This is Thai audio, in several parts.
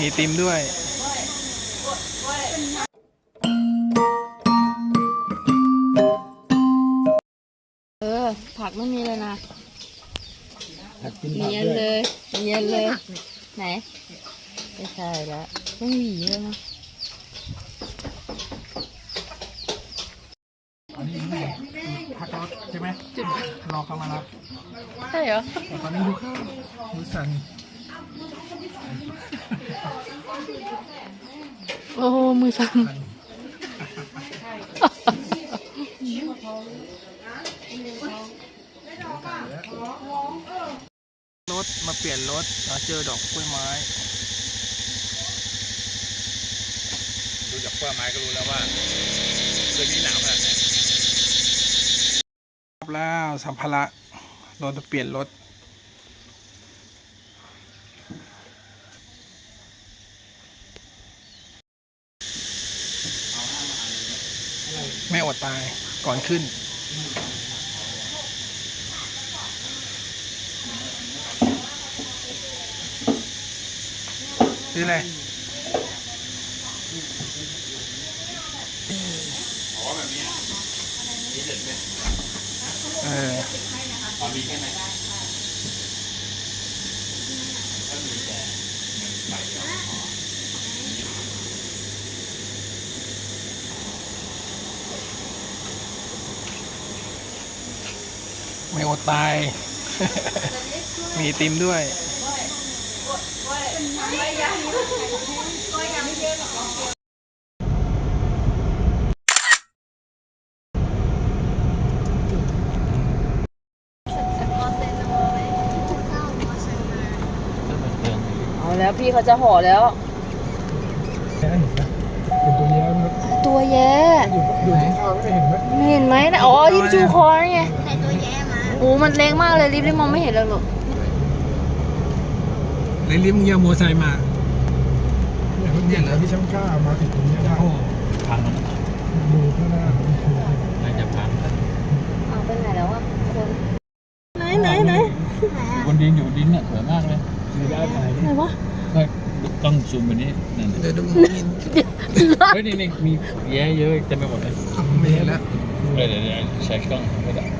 ตายมีไอติมด้วยเออ ผักไม่มีเลยนะผัดกินผักเนียนด้เลวยยเนียนเลย ไหนไม่ใช่แล้วต้องหวีเลยนะอันนี้พักรถใช่ไหมรอเขามารับใช่เหรอแต่ตอนนี้ดูข้าวดูสัน โอ้มือสั่นรถมาเปลี่ยนรถมาเจอดอกกล้วยไม้ ดูจากกล้วยไม้ก็รู้แล้วว่าเคืนนี้หนาวขนาดไหนครับแล้วสัมภาระรถเปลี่ยนรถ แม่อดตายก่อนขึ้น ซื้ออะไรเออ ไม่อดตาย มีไอติมด้วยเอาแล้วพี่เขาจะห่อแล้วเป็นตัวแย้มครับตัวแย่อยู่อยู่ในข้าวไม่ได้เห็นไหมไม่เห็นไหมนะอ๋อที่ชูคอนี่ไง โอ้มันเล็กมากเลยรีบรีบมองไม่เห็นเลยหรอกเลยรีบมึงอยาโมอไซค์มาเนี่ยเหรอที่ช่างกล้ามาถึงตรงนี้ได้โอ้พังแล้วดูข้างหน้าน่าจะพังเอาไปไหนแล้วอะคนไหนไหนไหนบนดินอยู่ดินเนี่ยสวยมากเลยมีได้ถ่ายไหนวะก็ต้องซูมไปนี้นั่นเดี๋ยวดูมีเฮ้ยนี่นี่มีแย่เยอะเต็มไปหมดเลยไม่เห็นแล้วเดี๋ยวเดี๋ยวเดี๋ยวใช้กล้องก็ได้เซ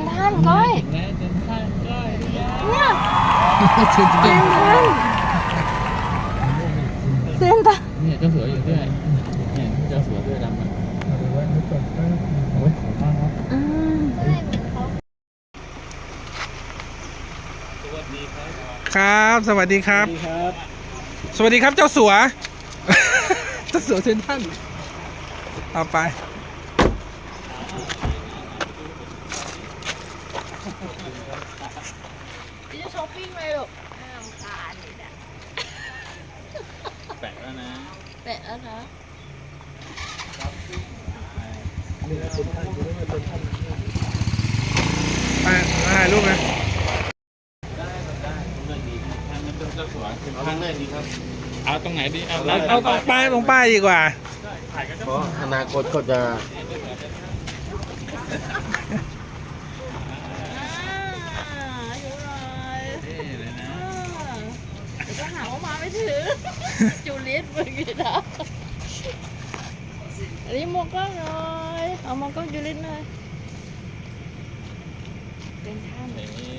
นทรันก้อยแน่เดินข้างก้อยเนี่ยเชิญเซนทรันเซนทรันเนี่ยเจ้าสัวอยู่ด้วยเนี่ยเจ้าสัวด้วยดำอะเอาไปไว้นึกก่อนแป๊บนึงโอ้ยสวยมากครับอืมสวัสดีครับครับ สวัสดีครับดีครับ สวัสดีครับเจ้าสัว เจ้าสัวเซนทรันเอาไป จะช้อปปิ้งเลยหรอห้ามขาดเลยนะ แปะแล้วนะ แปะแล้วนะไปถ่ายรูปไหมข้างเลยดีครับ เอาตรงไหนดีเอาเอาเอาตรงป้ายตรงป้ายดีกว่า เพราะอนาคตเขาจะ อยู่หน่อย นี่เลยนะ เดี๋ยวก็หาว่ามาไม่ถึง จูเลียตมึงอีกนะอันนี้มองกล้องหน่อยเอามองกล้องจูเลียตหน่อยเป็นท่าน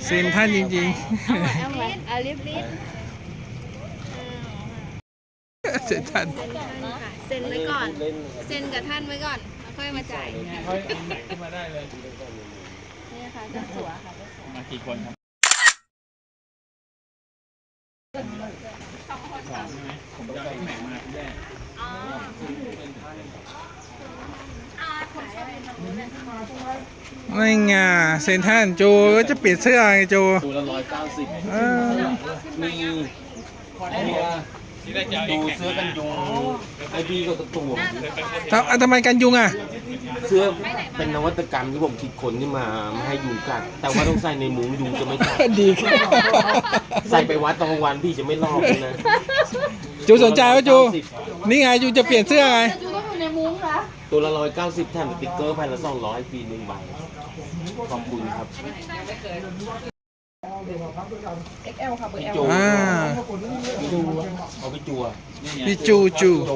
เซนทรันจริงเอาใหม่เอาใหม่อาลิฟลิฟๆเซนทรันเซ็นไว้ก่อน เซ็นกับท่านไว้ก่อนแล้วค่อยมาจ่าย ค่อยแบกขึ้นมาได้เลย นี่ค่ะเจ้าสัวค่ะ มากี่คนครับสองใช่ไหมผมจะเอาแบกมาที่แรก ไม่ไงเซนทรันโจก็จะเปลี่ยนเสื้อไงโจตัวละร้อยเก้าสิบเออมีตัวที่แรกจะเอาดูอีกเสื้อกันยุงไอบีก็ตัวทำอะทำไมกันยุงอะ เสื้อเป็นนวัตกรรมที่ผมคิดค้นขึ้นมาไม่ให้ยุงกัด แต่ว่าต้องใส่ในมุ้งยุงจะไม่กัดดีขึ้นใส่ไปวัดตอนกลางวันพี่จะไม่ลอกเลยนะจูสนใจว่าจู นี่ไงจูจะเปลี่ยนเสื้อไงจูต้องอยู่ในมุ้งค่ะตัวละร้อยเก้าสิบแถมสติ๊กเกอร์ภายละสองร้อยปีหนึ่งใบ ขอบคุณครับพี่จู อ่าพี่จูเอาพี่จูอะพี่จูจู โจ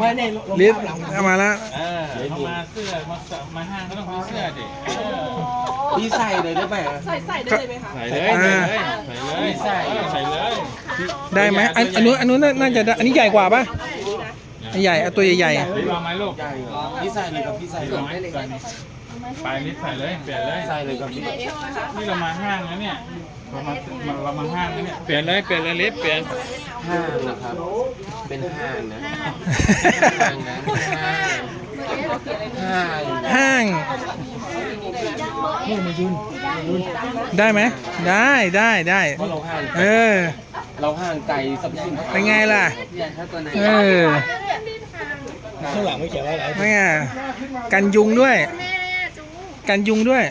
ไม่ในลิฟต์เอามาแล้ว เออเขามาเสื้อมาสมาห้างก็ต้องมีเสื้อดิ เออพี่ใส่เลยได้ไหมอะใส่เลยใส่เลยใส่เลยใส่เลยได้ไหมอันอันนู้นอันนู้นน่าน่าจะได้อันนี้ใหญ่กว่าป่ะอันใหญ่เอาตัวใหญ่ๆอะรีบวางไหมลูกใหญ่เหรอพี่ใส่เลยครับพี่ใส่รีบเลวางไหมย ก่อนไปนิดใส่เลยเปลี่ยนเลยใส่เลยครับพี่นี่เรามาห้างแล้วเนี่ยเรามาเรามาห้างแล้วเนี่ยเปลี่ยนเลยเปลี่ยนเลยลิฟต์เปลี่ยนห้างนะครับ เป็นห้างนะห้างนะห้างห้างห้างได้ไหมได้ได้ได้เพราะเราห้างเออ เราห่างไกลสัมผัสเป็นไงล่ะเออข้างหลังไม่เขียนว่าอะไรเป็นไงกันยุงด้วย กันยุงด้วย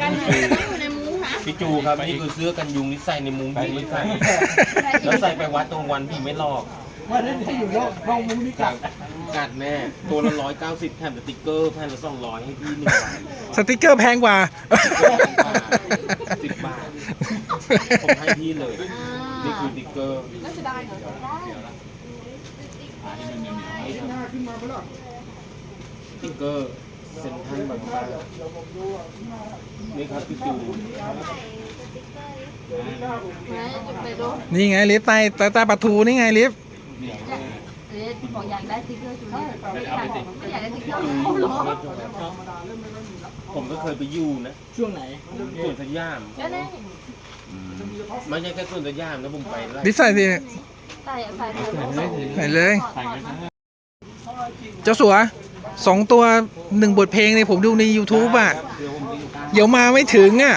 กันอยู่ในมุ้งนะพี่จูครับนี่คือเสื้อกันยุงที่ใส่ในมุ้งพี่ไม่ใส่แล้วใส่ไปวัดตรงวันพี่ไม่ลอกว่านั่นที่อยู่นอกห้องมุ้งนี่กักัดดกัดแน่ตัวละร้อยเก้าสิบแถมสติ๊กเกอร์แผ่นละสองร้อยให้พี่หนึ่งใบสติกเกอร์แพงกว่าสิบบาทผมให้พี่เลย นี่คือสติ๊กเกอร์สติ๊กเกอร์ เซ็นทรัลบางบานี่ครับพี่จูไปดูนี่ไงลิฟต์ใต้ใต้ใต้ประตูนี่ไงลิฟต์เลสบอกอยากได้สติ๊กเกอร์จูเนียร์ไม่อยากได้สติ๊กเกอร์เอาเหรอผมก็เคยไปอยู่นะช่วงไหนสวนสยามก็ได้ไม่ใช่แค่สวนสยามนะผมไปไล่ลิฟต์ใส่สิใส่ใส่ใส่ใส่เลยใส่กันนะเจ้าสัว สองตัวหนึ่งบทเพลงเนี่ยผมดูใน YouTube อะ เดี๋ยวผมไปอยู่เดี๋ยวมาไม่ถึงอะ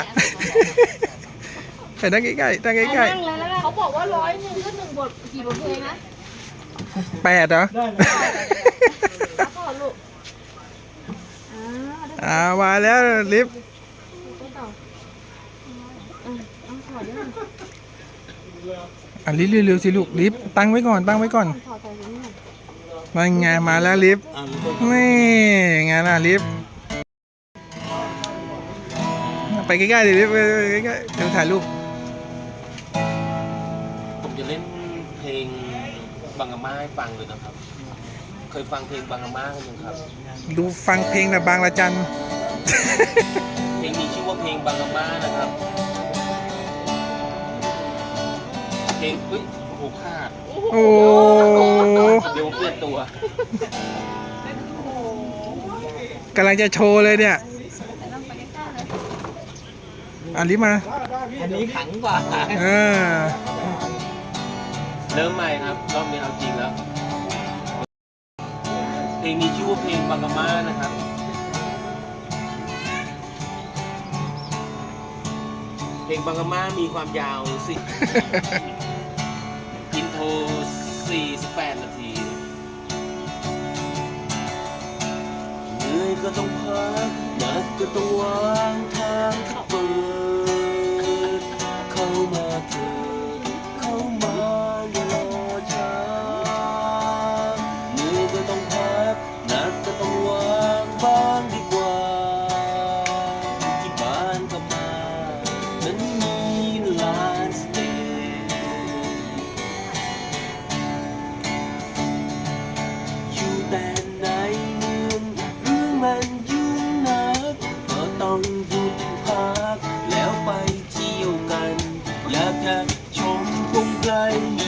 ใส่ตั้งใกล้ๆตั้งใกล้นั่งเลยแล้วเขาบอกว่าร้อยหนึ่งก็หนึ่งบทกี่บทเพลงนะๆแปดเหรอได้ไหมขอลูกอ่าอ่ามาแล้วลิฟต์ได้ต่ออืมเอาขอเยอะอะลิฟต์เร็วๆสิลูกลิฟต์ตั้งไว้ก่อนตั้งไว้ก่อนขอใส่ตรงนี้ห น่อยมาไงมาแล้วลิฟต์นี่ไงล่ะลิฟต์ไปใกล้ๆดิลิฟต์ไปใกล้ๆเดี๋ยวถ่ายรูปผมจะเล่นเพลงบังกะมาให้ฟังเลยนะครับ เคยฟังเพลงบังกะมากันยังครับ ดูฟังเพลงแต่บางละจันเพลงนี้ชื่อว่าเพลงบังกะมานะครับเพลงเฮ้ย โอ้โหพลาดโอ้เดี๋ยวผมเปลี่ยนตัว กำลังจะโชว์เลยเนี่ยอะลิฟต์มา อันนี้ขังกว่าเออ เริ่มใหม่ครับ รอบนี้เอาจริงแล้ว เพลงนี้ชื่อว่าเพลงบังกะมานะครับเพลงบังกะมามีความยาวสิอินโทร 48 นาทีเหนื่อยก็ต้องพักหนักก็ต้องวางทางที่เปิ ก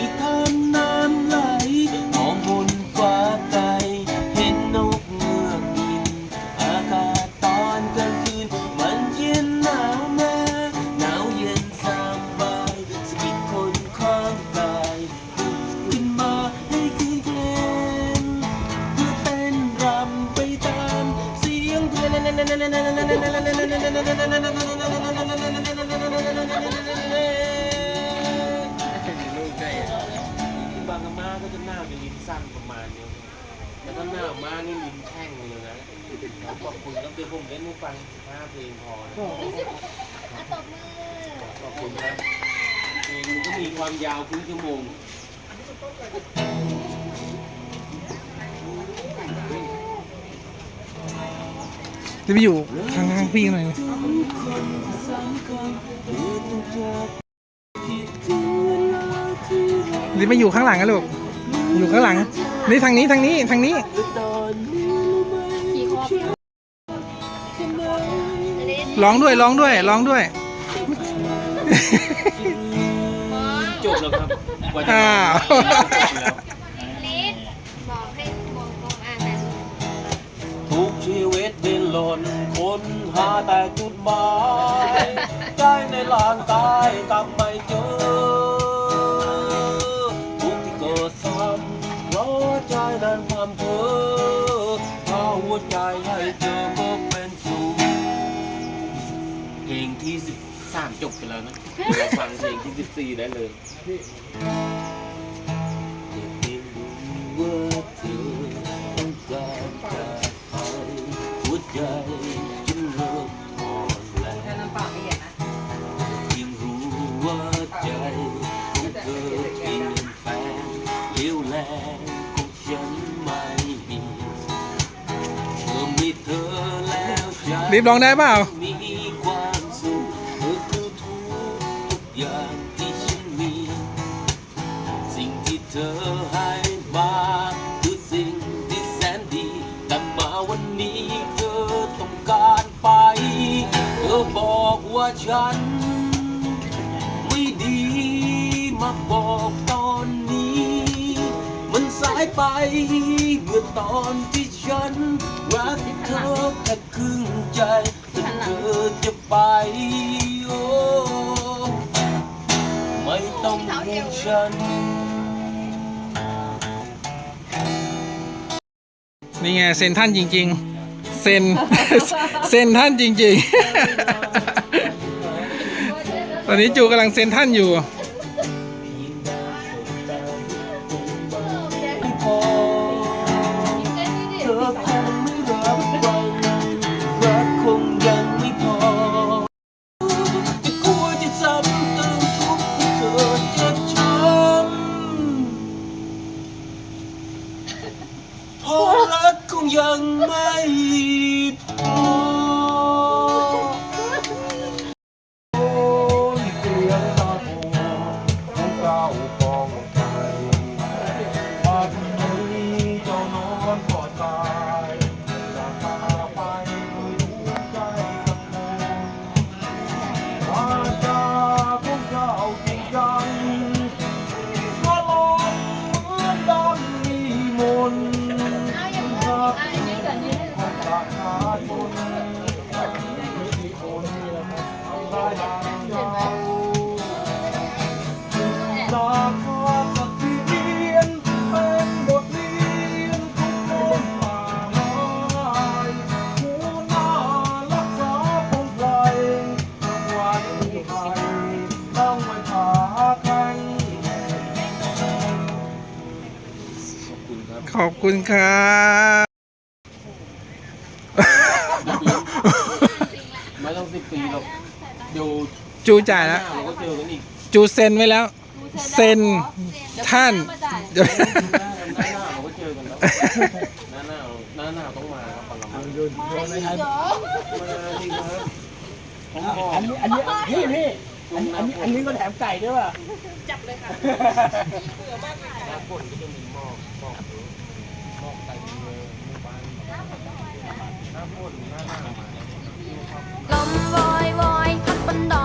แต่ถ้าหน้าอาม่านี่ลิ้นแท่งเลยนะขอบคุณแล้วเดี๋ยวผมเล่นให้ฟังห้าเพลงพอนะขอบคุณครับเพลงมันก็มีความยาวครึ่งชั่วโมงจะไปอยู่ข้างล่างพี่หน่อยนะรีบมาอยู่ข้างหลังกันลูก อยู่ข้างหลัง นี่ทางนี้ทางนี้ทางนี้ ขี่คอพี่ร้องด้วยร้องด้วยร้องด้วย จบแล้วครับกว่าจะอ้าว ลิศบอกให้มองตรงอ่างนั้นทุกชีวิตดิ้นรนค้นหาแต่จุดหมายใจในลานกายกลับไม่เจอ จบไปแล้วนะเราฟังเพลงที่สิบสี่ได้เลยอยากให้รู้ว่าเธอต้องการจะไปหัวใจฉันเริ่มอ่อนแรงยิ่งรู้ว่าใจของเธอเปลี่ยนแปลงเลี้ยวแรงของฉันไม่มีเมื่อมีเธอแล้วใจ รีบร้องได้เปล่า วันนี้เธอต้องการไป เธอบอกว่าฉัน ไม่ดีมาบอกตอนนี้ มันสายไปเมื่อตอนที่ฉันรักเธอแค่ครึ่งใจแต่เธอจะไปโอ้ไม่ต้องห่วงฉัน นี่ไงเซ็นท่านจริง ๆ เซ็น เซ็นท่านจริง ๆ ตอนนี้จูกำลังเซ็นท่านอยู่พ อเธอคงไม่รับฟังรักคงยังไม่พอ ขอบคุณครับไม่ต้องสิบปีหรอกเดี๋ยวจูจ่ายหแล้น้าวเราก็เจอกันอีกจูเซ็นไว้แล้ว เซ็นท่าน หน้าหน้าเราก็เจอกันแล้วหน้าหน้าหน้าหน้าต้องมาครับปังกำมันมาจริงครับผมบอกอันนี้อันนี้พี่พี่อันอันนี้อันนี้ก็แถมไก่ด้วยว่ะลม ลมวอยวอยพัดบนดอย